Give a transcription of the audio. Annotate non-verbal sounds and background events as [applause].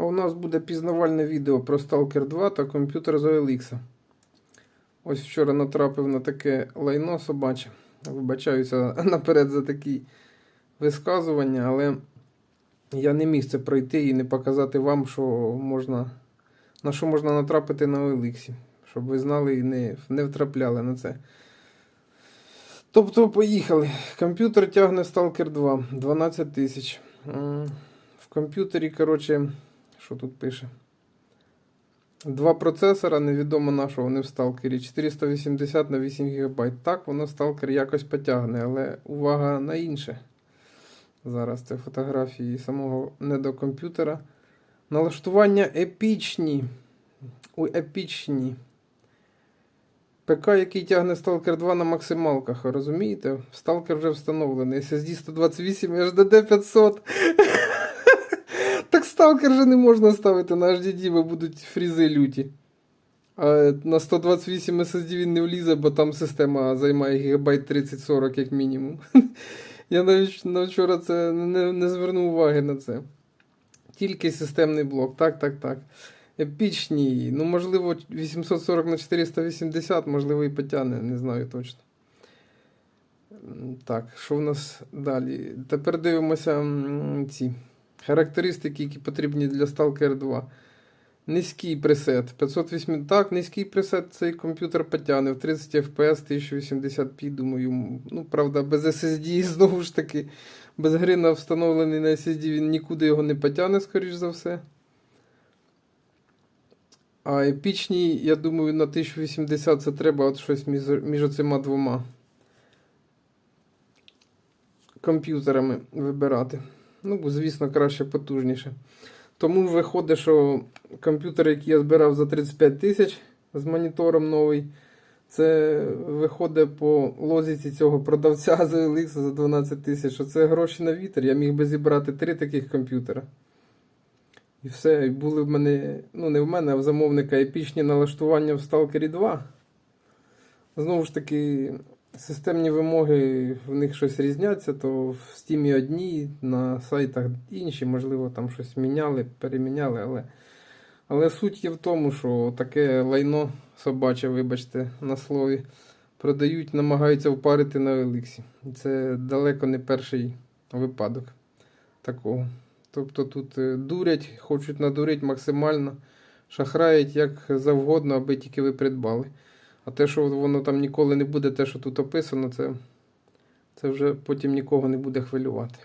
А у нас буде пізнавальне відео про Stalker 2 та комп'ютер з OLX. Ось вчора натрапив на таке лайно собаче. Вибачаюся наперед за такі висказування, але я не міг це пройти і не показати вам, що можна, на що можна натрапити на OLX. Щоб ви знали і не, не втрапляли на це. Тобто, поїхали. Комп'ютер тягне Stalker 2 12 тисяч. В комп'ютері, коротше, що тут пише? Два процесора, невідомо на що вони в сталкері. 480 на 8 ГБ. Так, воно сталкер якось потягне, але увага на інше. Зараз це фотографії самого недокомп'ютера. Налаштування епічні. У епічні. ПК, який тягне Stalker 2 на максималках, розумієте? Stalker вже встановлений. SSD 128 і HDD 500. Так Stalker вже не можна ставити на HDD, бо будуть фрізи люті. А на 128 SSD він не влізе, бо там система займає гігабайт 30-40 як мінімум. [laughs] Я навіть на вчора це не, не звернув уваги на це. Тільки системний блок. Так, так, так. Епічні. Ну, можливо, 840 на 480, можливо, і потягне, не знаю точно. Так, що в нас далі? Тепер дивимося ці характеристики, які потрібні для Stalker 2. Низький пресет. 508. Так, низький пресет цей комп'ютер потягне в 30 FPS 1080p, думаю. Ну, правда, без SSD, [laughs] знову ж таки, без гри на встановлений на SSD він нікуди його не потягне, скоріш за все. А епічні, я думаю, на 1080 це треба от щось між, між оцима двома комп'ютерами вибирати. Ну, звісно, краще потужніше. Тому виходить, що комп'ютер, який я збирав за 35 тисяч з монітором новий, це виходить по лозіці цього продавця з OLX за 12 тисяч, що це гроші на вітер. Я міг би зібрати три таких комп'ютера. І все, і були в мене, ну не в мене, а в замовника епічні налаштування в Stalker 2. Знову ж таки, системні вимоги в них щось різняться, то в Steam одні, на сайтах інші, можливо, там щось міняли, переміняли, але, але суть є в тому, що таке лайно собаче, вибачте, на слові, продають, намагаються впарити на Еліксі. Це далеко не перший випадок такого. Тобто тут е, дурять, хочуть надурити максимально, шахрають як завгодно, аби тільки ви придбали. А те, що воно там ніколи не буде, те, що тут описано, це, це вже потім нікого не буде хвилювати.